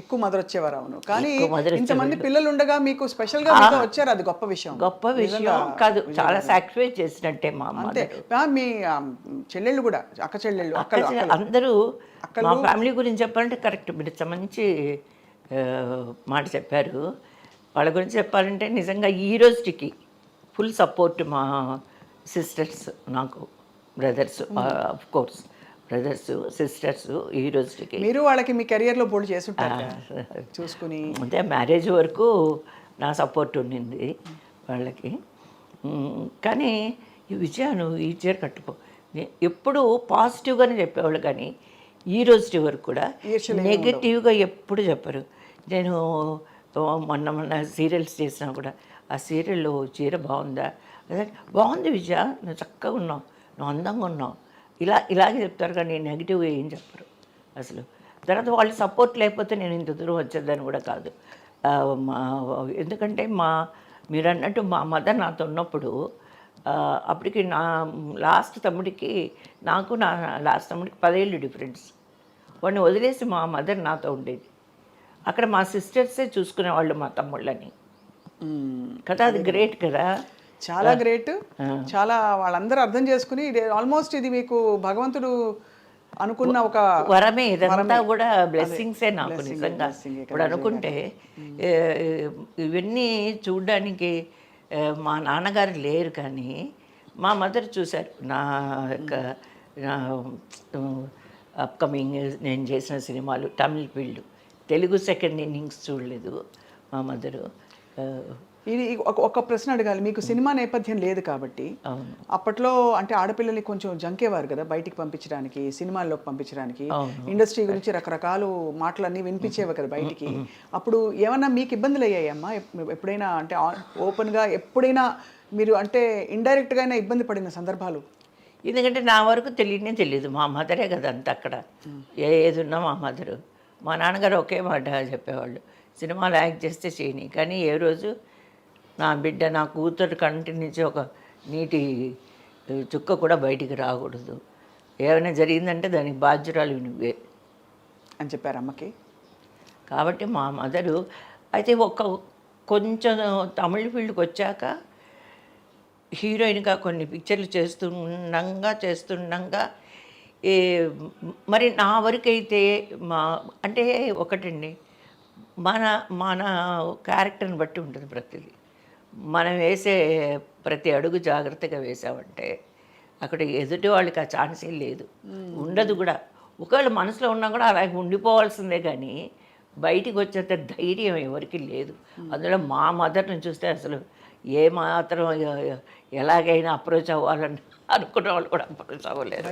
ఎక్కువ మదర్ వచ్చేవారు అవును కానీ ఇంతమంది పిల్లలు ఉండగా మీకు స్పెషల్గా మీతో వచ్చారు అది గొప్ప విషయం. గొప్ప విషయం. కాదు చాలా సాక్రిఫైస్ చేసినట్టే మా అంతే. మీ చెల్లెళ్ళు కూడా అక్క చెల్లెళ్ళు అక్కడ అందరూ మా ఫ్యామిలీ గురించి చెప్పాలంటే కరెక్ట్. మీరు మంచి మాట చెప్పారు. వాళ్ళ గురించి చెప్పాలంటే నిజంగా ఈ రోజుకి ఫుల్ సపోర్ట్ మా సిస్టర్స్ నాకు brothers of course brothers sisters ఈ రోజుకి. మీరు వాళ్ళకి మీ కెరియర్లో బోల్డ్ చేస్తుంటారు. చూసుకుని. అంటే మ్యారేజ్ వరకు నా సపోర్ట్ ఉండింది వాళ్ళకి. కానీ ఈ విజయాను ఈ చీర కట్టుకో. ఎప్పుడు పాజిటివ్గానే చెప్పేవాళ్ళు కానీ ఈ రోజు వరకు కూడా నెగిటివ్గా ఎప్పుడు చెప్పరు. నేను మొన్న మొన్న సీరియల్స్ చేసినా కూడా ఆ సీరియల్లో చీర బాగుందా? అదే బాగుంది విజయ. నువ్వు చక్కగా ఉన్నావు. నువ్వు అందంగా ఉన్నావు. ఇలా ఇలాగే చెప్తారు కానీ నెగిటివ్గా ఏం చెప్పరు. అసలు తర్వాత వాళ్ళ సపోర్ట్ లేకపోతే నేను ఇంత దూరం వచ్చేదని కూడా కాదు. ఎందుకంటే మా మీరు అన్నట్టు మా మదర్ నాతో ఉన్నప్పుడు అప్పటికి నా లాస్ట్ తమ్ముడికి నాకు నా లాస్ట్ తమ్ముడికి పదేళ్ళు డిఫరెన్స్ వాడిని వదిలేసి మా మదర్ నాతో ఉండేది. అక్కడ మా సిస్టర్సే చూసుకునేవాళ్ళు మా తమ్ముళ్ళని. కదా అది గ్రేట్ కదా. చాలా గ్రేట్. చాలా వాళ్ళందరూ అర్థం చేసుకుని ఆల్మోస్ట్ ఇది మీకు భగవంతుడు అనుకున్న ఒక వరమే ఇదంతా కూడా బ్లెస్సింగ్సే నాకు నిజంగా. ఇప్పుడు అనుకుంటే ఇవన్నీ చూడడానికి మా నాన్నగారు లేరు కానీ మా మదర్ చూశారు. నా యొక్క అప్కమింగ్ నేను చేసిన సినిమాలు Tamil field. Telugu second innings చూడలేదు మా మదరు. ఇది ఒక- ప్రశ్న అడగాలి. మీకు సినిమా నేపథ్యం లేదు కాబట్టి అప్పట్లో అంటే ఆడపిల్లల్ని కొంచెం జంకేవారు కదా బయటికి పంపించడానికి సినిమాల్లోకి పంపించడానికి. ఇండస్ట్రీ గురించి రకరకాల మాటలన్నీ వినిపించేవి కదా బయటికి. అప్పుడు ఏమన్నా మీకు ఇబ్బందులు అయ్యాయమ్మా? ఎప్- ఎప్పుడైనా అంటే ఓపెన్గా ఎప్పుడైనా మీరు అంటే ఇండైరెక్ట్గా అయినా ఇబ్బంది పడిన సందర్భాలు? ఎందుకంటే నా వరకు తెలియనే తెలియదు. మా మదరే కదా అంత అక్కడ. ఏ ఏది ఉన్నా మా మదరు. మా నాన్నగారు ఒకే మాట చెప్పేవాళ్ళు. సినిమాలు యాక్ట్ చేస్తే చేయని. కానీ ఏ రోజు నా బిడ్డ నా కూతురు కంటి నుంచి ఒక నీటి చుక్క కూడా బయటికి రాకూడదు. ఏమైనా జరిగిందంటే దానికి బాధ్యురాలు నువ్వే. అని చెప్పారు అమ్మకి? కాబట్టి మా మదరు అయితే ఒక కొంచెం తమిళ ఫీల్డ్కి వచ్చాక హీరోయిన్గా కొన్ని పిక్చర్లు చేస్తుండగా చేస్తుండగా ఏ మరి నా వరకైతే మా అంటే ఒకటండి మన మన క్యారెక్టర్ని బట్టి ఉంటుంది ప్రతిదీ. మనం వేసే ప్రతి అడుగు జాగ్రత్తగా వేసామంటే అక్కడ ఎదుటి వాళ్ళకి ఆ ఛాన్సే లేదు. ఉండదు కూడా. ఒకవేళ మనసులో ఉన్నా కూడా అలాగే ఉండిపోవాల్సిందే కానీ బయటికి వచ్చేంత ధైర్యం ఎవరికి లేదు. అందులో మా మదర్ని చూస్తే అసలు ఏ మాత్రం ఎలాగైనా అప్రోచ్ అవ్వాలని అనుకున్న వాళ్ళు కూడా అప్రోచ్ అవ్వలేరు.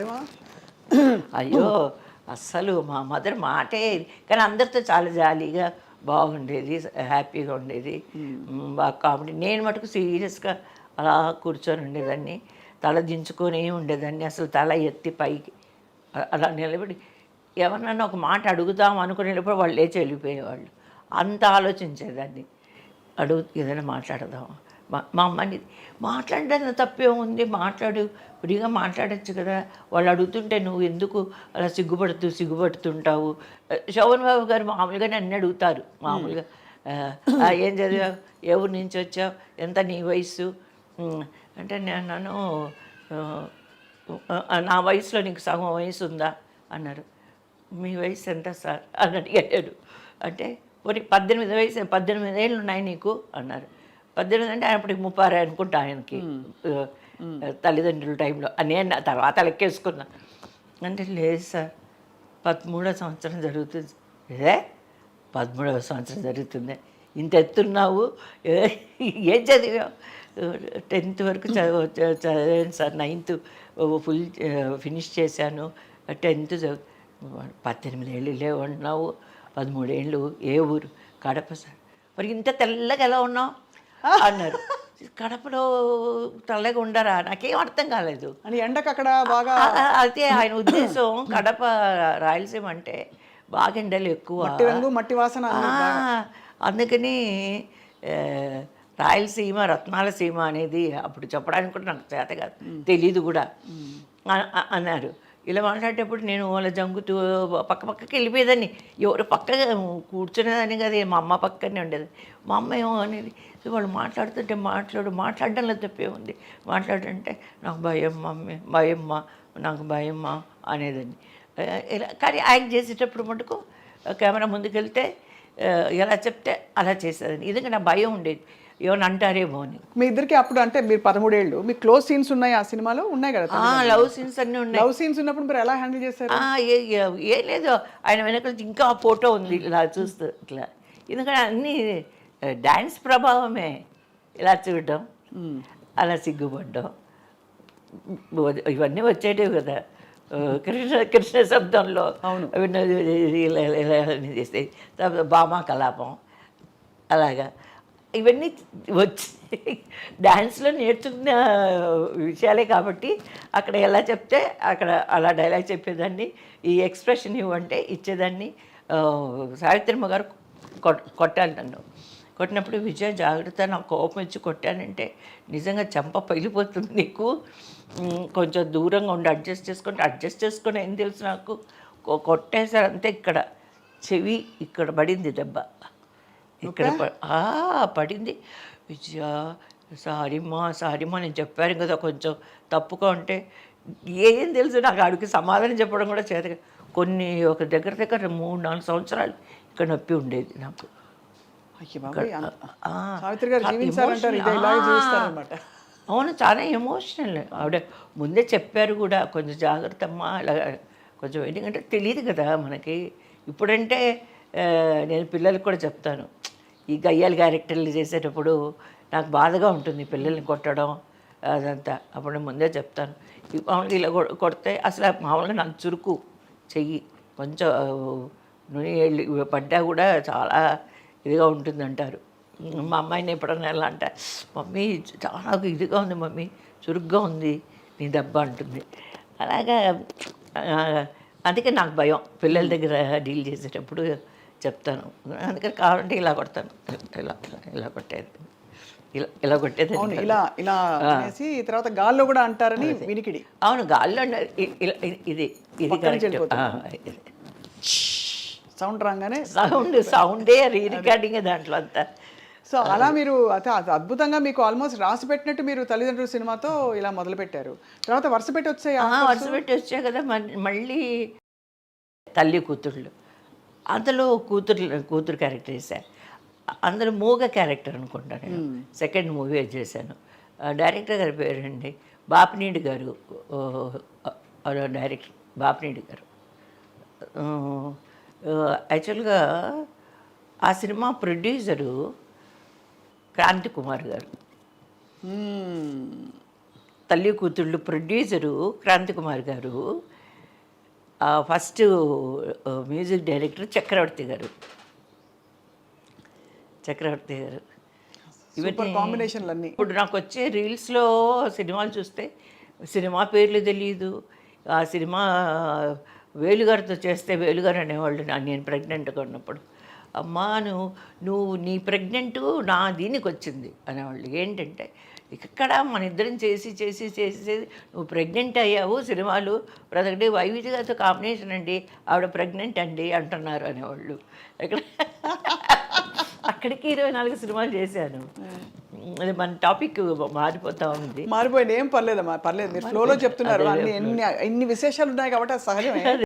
అయ్యో అస్సలు మా మదర్ మాటే కానీ అందరితో చాలా జాలీగా బాగుండేది హ్యాపీగా ఉండేది. బాగా కామెడీ. నేను మటుకు సీరియస్గా అలా కూర్చొని ఉండేదాన్ని. తల దించుకొని ఉండేదాన్ని. అసలు తల ఎత్తి పైకి అలా నిలబడి ఎవరినన్నా ఒక మాట అడుగుదాం అనుకునేటప్పుడు వాళ్ళు లేచి వెళ్ళిపోయేవాళ్ళు. అంత ఆలోచించేదాన్ని. అడుగు ఏదైనా మాట్లాడదాం మా అమ్మని మాట్లాడడానికి తప్పే ఉంది మాట్లాడు. ఫ్రీగా మాట్లాడచ్చు కదా. వాళ్ళు అడుగుతుంటే నువ్వు ఎందుకు అలా సిగ్గుపడుతూ సిగ్గుపడుతుంటావు? శోభన్ బాబు గారు మామూలుగా నన్ను అడుగుతారు. మామూలుగా ఏం చదివావు? ఊరు నుంచి వచ్చావు? ఎంత నీ వయసు అంటే నేను నా వయసులో నీకు సగం వయసు ఉందా? అన్నారు. మీ వయసు ఎంత సార్? అని అడిగాడు. అంటే పోనీ పద్దెనిమిది వయసు పద్దెనిమిది ఏళ్ళు ఉన్నాయి నీకు? అన్నారు. పద్దెనిమిది అంటే అప్పటికి ముప్పారే అనుకుంటా ఆయనకి. తల్లిదండ్రుల టైంలో. నేను తర్వాత లెక్కేసుకున్నా. అంటే లేదు సార్ పదమూడో సంవత్సరం జరుగుతుంది. ఏ? పదమూడవ సంవత్సరం జరుగుతుంది. ఇంత ఎత్తున్నావు? ఏ- చదివావు? టెన్త్ వరకు చదివ చదివాను సార్. నైన్త్ ఫుల్ ఫినిష్ చేశాను. టెన్త్ చదువు. పద్దెనిమిది ఏళ్ళు లేవన్నావు పదమూడేళ్ళు ఏ ఊరు? కడప సార్. మరి ఇంత తెల్లగా ఎలా ఉన్నావు? అన్నారు. కడపలో తెల్లగా ఉండరా? నాకేం అర్థం కాలేదు. అని ఎండకు అక్కడ బాగా అయితే ఆయన ఉద్దేశం కడప రాయలసీమ అంటే బాగా ఎండలు ఎక్కువ. మట్టి రంగు మట్టి వాసన అందుకని రాయలసీమ రత్నాల సీమ అనేది అప్పుడు చెప్పడానికి కూడా నాకు చేత కాదు. తెలీదు కూడా. అన్నారు. ఇలా మాట్లాడేటప్పుడు నేను వాళ్ళ జంగుతూ పక్క పక్కకి వెళ్ళిపోయేదాన్ని. ఎవరు పక్కగా కూర్చునేదాన్ని కదా మా అమ్మ పక్కనే ఉండేది. మా అమ్మ ఏమో అనేది "సో వాళ్ళు మాట్లాడుతుంటే మాట్లాడు మాట్లాడడంలో తప్పే ఉంది. మాట్లాడంటే నాకు భయం మమ్మీ భయమ్మ నాకు భయమ్మ అనేదాన్ని. ఇలా కానీ యాక్ట్ చేసేటప్పుడు మటుకు కెమెరా ముందుకెళ్తే ఎలా చెప్తే అలా చేసేదాన్ని. ఎందుకంటే నా భయం ఉండేది. ఏమైనా అంటారేమో అని మీ ఇద్దరికి అప్పుడు అంటే మీరు పదమూడేళ్ళు మీ క్లోజ్ సీన్స్ ఉన్నాయి ఆ సినిమాలో ఉన్నాయి కదా లవ్ సీన్స్ అన్నీ ఉన్నాయి లవ్ సీన్స్ ఉన్నప్పుడు మీరు ఎలా హ్యాండిల్ చేశారు ఆ, ఏ లేదు ఆయన వెనకాల ఇంకా ఆ ఫోటో ఉంది ఇలా చూస్తూ ఇట్లా ఎందుకంటే అన్నీ డ్యాన్స్ ప్రభావమే ఇలా చూడడం అలా సిగ్గుపడ్డం ఇవన్నీ వచ్చేటివి కదా కృష్ణ కృష్ణ శబ్దంలో. అవన్నీ ఇలా తర్వాత భామా కలాపం అలాగా ఇవన్నీ వచ్చి డ్యాన్స్లో నేర్చుకున్న విషయాలే కాబట్టి అక్కడ ఎలా చెప్తే అక్కడ అలా డైలాగ్ చెప్పేదాన్ని ఈ ఎక్స్ప్రెషన్ ఇవ్వంటే ఇచ్చేదాన్ని. సావిత్రమ్మ గారు కొట్టాలి నన్ను. కొట్టినప్పుడు విజయ జాగ్రత్త నాకు కోపం ఇచ్చి కొట్టానంటే నిజంగా చెంప పగిలిపోతుంది నీకు. కొంచెం దూరంగా ఉండి అడ్జస్ట్ చేసుకుంటే అడ్జస్ట్ చేసుకుని ఏం తెలుసు నాకు? కొ- కొట్టేశారు అంతే ఇక్కడ. చెవి ఇక్కడ పడింది దెబ్బ. ఇక్కడ పడింది. విజయ సారీమ్మా సారీమ్మా నేను చెప్పాను కదా కొంచెం తప్పుగా ఉంటే ఏం తెలుసు నాకు అడిగి సమాధానం చెప్పడం కూడా చేత. కొన్ని ఒక దగ్గర దగ్గర మూడు నాలుగు సంవత్సరాలు ఇక్కడ నొప్పి ఉండేది నాకు. అవును చాలా ఎమోషనల్ ఆవిడ ముందే చెప్పారు కూడా కొంచెం జాగ్రత్త అమ్మా ఇలా కొంచెం ఎందుకంటే తెలియదు కదా మనకి. ఇప్పుడంటే నేను పిల్లలకు కూడా చెప్తాను. ఈ గయ్యాలు క్యారెక్టర్లు చేసేటప్పుడు నాకు బాధగా ఉంటుంది పిల్లల్ని కొట్టడం అదంతా. అప్పుడు ముందే చెప్తాను. మామూలుగా ఇలా కొడితే అసలు మామూలుగా నాకు చురుకు చెయ్యి. కొంచెం నూనె వెళ్ళి పడ్డా కూడా చాలా ఇదిగా ఉంటుంది అంటారు మా అమ్మాయిని ఎప్పుడన్నా ఎలా అంటే మమ్మీ చాలా ఇదిగా ఉంది మమ్మీ చురుగ్గా ఉంది నీ దెబ్బ అంటుంది. అలాగా అందుకే నాకు భయం. పిల్లల దగ్గర డీల్ చేసేటప్పుడు చెప్తాను. అందుకని కావాలంటే ఇలా కొడతాను. ఇలా ఇలా కొట్టేది. ఇలా ఇలా కొట్టేది ఇలా ఇలా అనేసి తర్వాత గాల్లో కూడా అంటారని వినికిడి. అవును గాల్లో ఇది ఇది. సౌండ్ రాగానే సౌండ్ సౌండే రీ రికార్డింగ్ దాంట్లో అంతా. సో అలా మీరు అద్భుతంగా మీకు ఆల్మోస్ట్ రాసి పెట్టినట్టు మీరు తల్లిదండ్రుల సినిమాతో ఇలా మొదలు పెట్టారు తర్వాత వరుస పెట్టి వచ్చాయి? ఆ, వరుస పెట్టి వచ్చాయి కదా మళ్ళీ తల్లి కూతుళ్ళు. అందులో కూతురు కూతురు క్యారెక్టర్ వేసాను అందులో మూగ క్యారెక్టర్ అనుకుంటా నేను. సెకండ్ మూవీ చేశాను. డైరెక్టర్ గారి పేరండి బాపినీడి గారు. డైరెక్టర్ బాపినీడి గారు. యాక్చువల్గా ఆ సినిమా ప్రొడ్యూసరు క్రాంతి కుమార్ గారు. తల్లి కూతుళ్ళు ప్రొడ్యూసరు క్రాంతి కుమార్ గారు. ఫస్ట్ మ్యూజిక్ డైరెక్టర్ చక్రవర్తి గారు. చక్రవర్తి గారు. సూపర్ కాంబినేషన్లు అన్ని ఇప్పుడు నాకు వచ్చే రీల్స్లో సినిమాలు చూస్తే సినిమా పేర్లు తెలియదు ఆ సినిమా వేలుగారితో చేస్తే వేలుగారు అనేవాళ్ళు నా నేను ప్రెగ్నెంట్గా ఉన్నప్పుడు. అమ్మా నువ్వు నువ్వు నీ ప్రెగ్నెంట్ నా దీనికి వచ్చింది అనేవాళ్ళు. ఏంటంటే ఇక్కడ మన ఇద్దరం చేసి చేసి చేసి చేసి నువ్వు ప్రెగ్నెంట్ అయ్యావు సినిమాలు ప్రతి వైవిధ్య గారితో కాంబినేషన్ అండి? ఆవిడ ప్రెగ్నెంట్ అండి అంటున్నారు అనేవాళ్ళు. ఇక్కడ అక్కడికి ఇరవై నాలుగు సినిమాలు చేశాను. అది మన టాపిక్ మారిపోతా ఉంది. మారిపోయింది. ఏం పర్లేదమ్మా పర్లేదు. మీరు ఫ్లోలో చెప్తున్నారు. అన్ని ఎన్ని ఎన్ని విశేషాలు ఉన్నాయి కాబట్టి అది సహజమే.